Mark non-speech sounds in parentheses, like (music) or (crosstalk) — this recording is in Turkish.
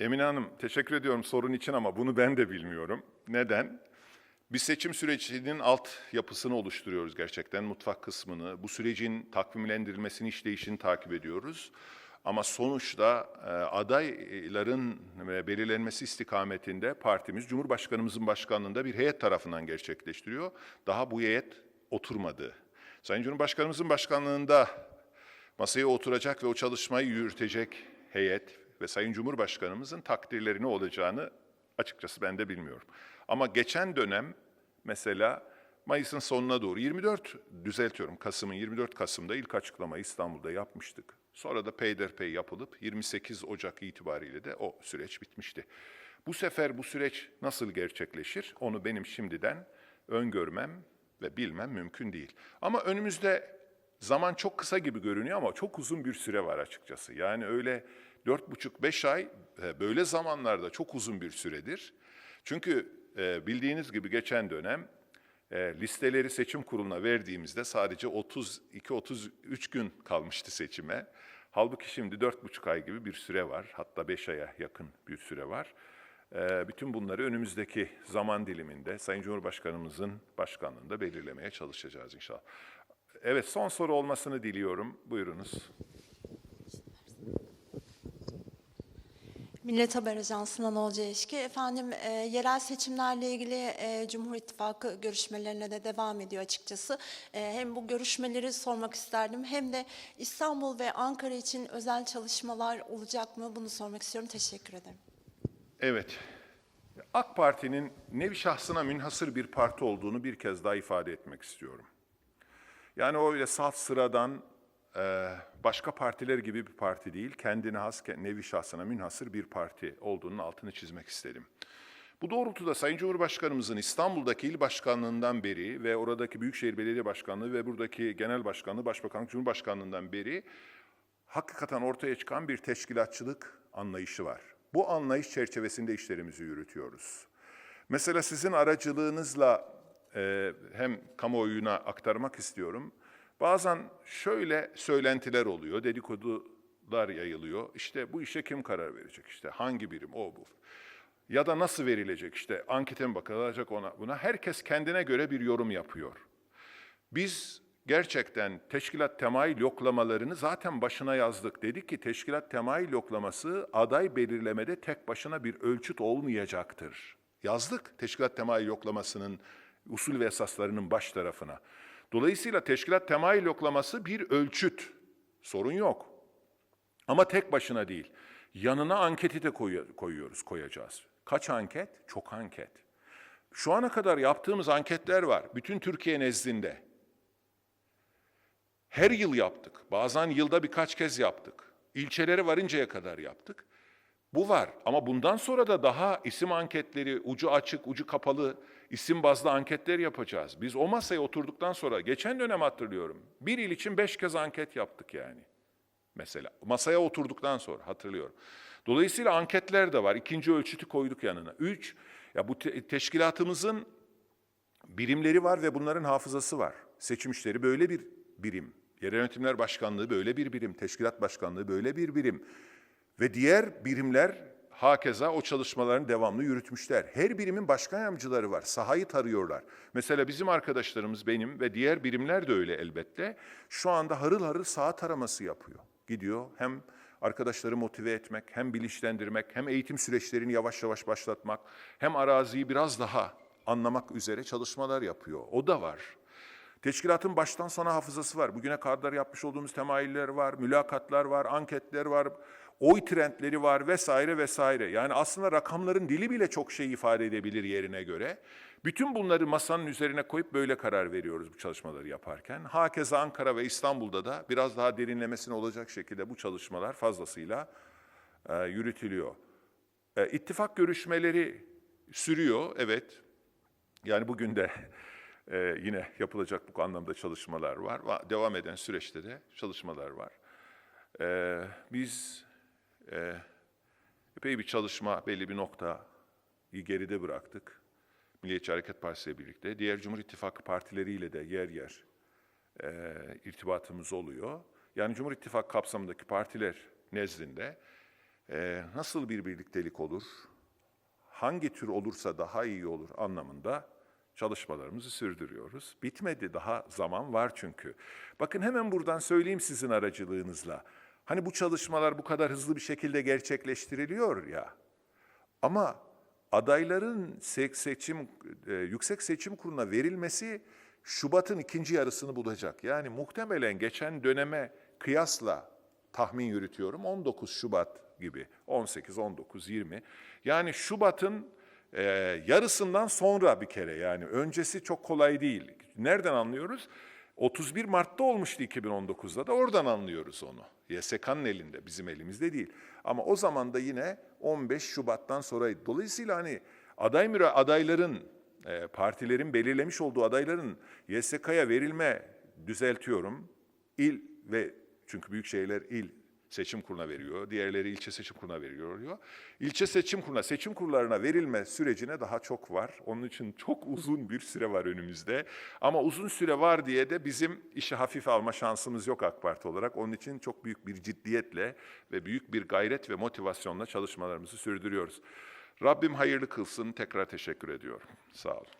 Emine Hanım, teşekkür ediyorum sorun için ama bunu ben de bilmiyorum. Neden? Biz seçim sürecinin alt yapısını oluşturuyoruz gerçekten, mutfak kısmını. Bu sürecin takvimlendirilmesini, işleyişini takip ediyoruz. Ama sonuçta e, adayların belirlenmesi istikametinde partimiz Cumhurbaşkanımızın başkanlığında bir heyet tarafından gerçekleştiriyor. Daha bu heyet oturmadı. Sayın Cumhurbaşkanımızın başkanlığında masaya oturacak ve o çalışmayı yürütecek heyet ve Sayın Cumhurbaşkanımızın takdirleri ne olacağını açıkçası ben de bilmiyorum. Ama geçen dönem mesela Mayıs'ın sonuna doğru 24 düzeltiyorum Kasım'ın 24 Kasım'da ilk açıklamayı İstanbul'da yapmıştık. Sonra da peyderpey yapılıp 28 Ocak itibariyle de o süreç bitmişti. Bu sefer bu süreç nasıl gerçekleşir onu benim şimdiden öngörmem ve bilmem mümkün değil. Ama önümüzde zaman çok kısa gibi görünüyor ama çok uzun bir süre var açıkçası. Yani öyle dört buçuk beş ay e, böyle zamanlarda çok uzun bir süredir. Çünkü e, bildiğiniz gibi geçen dönem e, listeleri seçim kuruluna verdiğimizde sadece 32-33 gün kalmıştı seçime. Halbuki şimdi dört buçuk ay gibi bir süre var. Hatta beş aya yakın bir süre var. Bütün bunları önümüzdeki zaman diliminde Sayın Cumhurbaşkanımızın başkanlığında belirlemeye çalışacağız inşallah. Evet son soru olmasını diliyorum. Buyurunuz. Millet Haber Ajansı'ndan Olca Eşki. Efendim e, yerel seçimlerle ilgili e, Cumhur İttifakı görüşmelerine de devam ediyor açıkçası. E, hem bu görüşmeleri sormak isterdim hem de İstanbul ve Ankara için özel çalışmalar olacak mı bunu sormak istiyorum. Teşekkür ederim. Evet. AK Parti'nin nevi şahsına münhasır bir parti olduğunu bir kez daha ifade etmek istiyorum. Yani o öyle salt sıradan başka partiler gibi bir parti değil, kendine has, nevi şahsına münhasır bir parti olduğunun altını çizmek istedim. Bu doğrultuda Sayın Cumhurbaşkanımızın İstanbul'daki il başkanlığından beri ve oradaki Büyükşehir Belediye Başkanlığı ve buradaki Genel Başkanlığı, Başbakanlık, Cumhurbaşkanlığından beri hakikaten ortaya çıkan bir teşkilatçılık anlayışı var. Bu anlayış çerçevesinde işlerimizi yürütüyoruz. Mesela sizin aracılığınızla e, hem kamuoyuna aktarmak istiyorum. Bazen şöyle söylentiler oluyor, dedikodular yayılıyor. İşte bu işe kim karar verecek? İşte hangi birim o bu. Ya da nasıl verilecek? İşte ankete mi bakılacak ona buna. Herkes kendine göre bir yorum yapıyor. Biz gerçekten teşkilat temayül yoklamalarını zaten başına yazdık. Dedik ki teşkilat temayül yoklaması aday belirlemede tek başına bir ölçüt olmayacaktır. Yazdık teşkilat temayül yoklamasının usul ve esaslarının baş tarafına. Dolayısıyla teşkilat temayül yoklaması bir ölçüt. Sorun yok. Ama tek başına değil. Yanına anketi de koyuyoruz, koyacağız. Kaç anket? Çok anket. Şu ana kadar yaptığımız anketler var. Bütün Türkiye nezdinde. Her yıl yaptık. Bazen yılda birkaç kez yaptık. İlçelere varıncaya kadar yaptık. Bu var ama bundan sonra da daha isim anketleri, ucu açık, ucu kapalı, isim bazlı anketler yapacağız. Biz o masaya oturduktan sonra, geçen dönem hatırlıyorum, bir il için beş kez anket yaptık yani. Mesela masaya oturduktan sonra hatırlıyorum. Dolayısıyla anketler de var. İkinci ölçütü koyduk yanına. Üç, ya bu te- teşkilatımızın birimleri var ve bunların hafızası var. Seçim işleri böyle bir birim. Yerel Yönetimler Başkanlığı böyle bir birim. Teşkilat Başkanlığı böyle bir birim. Ve diğer birimler hakeza o çalışmalarını devamlı yürütmüşler. Her birimin başkan yardımcıları var. Sahayı tarıyorlar. Mesela bizim arkadaşlarımız benim ve diğer birimler de öyle elbette. Şu anda harıl harıl saha taraması yapıyor. Gidiyor hem arkadaşları motive etmek, hem bilinçlendirmek, hem eğitim süreçlerini yavaş yavaş başlatmak, hem araziyi biraz daha anlamak üzere çalışmalar yapıyor. O da var. Teşkilatın baştan sona hafızası var. Bugüne kadar yapmış olduğumuz temayüller var, mülakatlar var, anketler var, oy trendleri var vesaire vesaire. Yani aslında rakamların dili bile çok şey ifade edebilir yerine göre. Bütün bunları masanın üzerine koyup böyle karar veriyoruz bu çalışmaları yaparken. Hakeza Ankara ve İstanbul'da da biraz daha derinlemesine olacak şekilde bu çalışmalar fazlasıyla e, yürütülüyor. E, ittifak görüşmeleri sürüyor, evet. Yani bugün de (laughs) ee, yine yapılacak bu anlamda çalışmalar var. Va- Devam eden süreçte de çalışmalar var. Ee, biz e, epey bir çalışma, belli bir noktayı geride bıraktık. Milliyetçi Hareket Partisi ile birlikte. Diğer Cumhur İttifakı partileriyle de yer yer e, irtibatımız oluyor. Yani Cumhur İttifakı kapsamındaki partiler nezdinde e, nasıl bir birliktelik olur, hangi tür olursa daha iyi olur anlamında çalışmalarımızı sürdürüyoruz. Bitmedi daha zaman var çünkü. Bakın hemen buradan söyleyeyim sizin aracılığınızla. Hani bu çalışmalar bu kadar hızlı bir şekilde gerçekleştiriliyor ya. Ama adayların se- seçim e, yüksek seçim kuruluna verilmesi Şubat'ın ikinci yarısını bulacak. Yani muhtemelen geçen döneme kıyasla tahmin yürütüyorum 19 Şubat gibi 18 19 20 yani Şubat'ın e, yarısından sonra bir kere yani öncesi çok kolay değil. Nereden anlıyoruz? 31 Mart'ta olmuştu 2019'da da oradan anlıyoruz onu. YSK'nın elinde, bizim elimizde değil. Ama o zaman da yine 15 Şubat'tan sonraydı. Dolayısıyla hani aday müra adayların, e, partilerin belirlemiş olduğu adayların YSK'ya verilme, düzeltiyorum, il ve çünkü büyük şehirler il seçim kuruluna veriyor, diğerleri ilçe seçim kuruluna veriyor. diyor. İlçe seçim kuruluna, seçim kurullarına verilme sürecine daha çok var. Onun için çok uzun bir süre var önümüzde. Ama uzun süre var diye de bizim işi hafif alma şansımız yok AK Parti olarak. Onun için çok büyük bir ciddiyetle ve büyük bir gayret ve motivasyonla çalışmalarımızı sürdürüyoruz. Rabbim hayırlı kılsın. Tekrar teşekkür ediyorum. Sağ olun.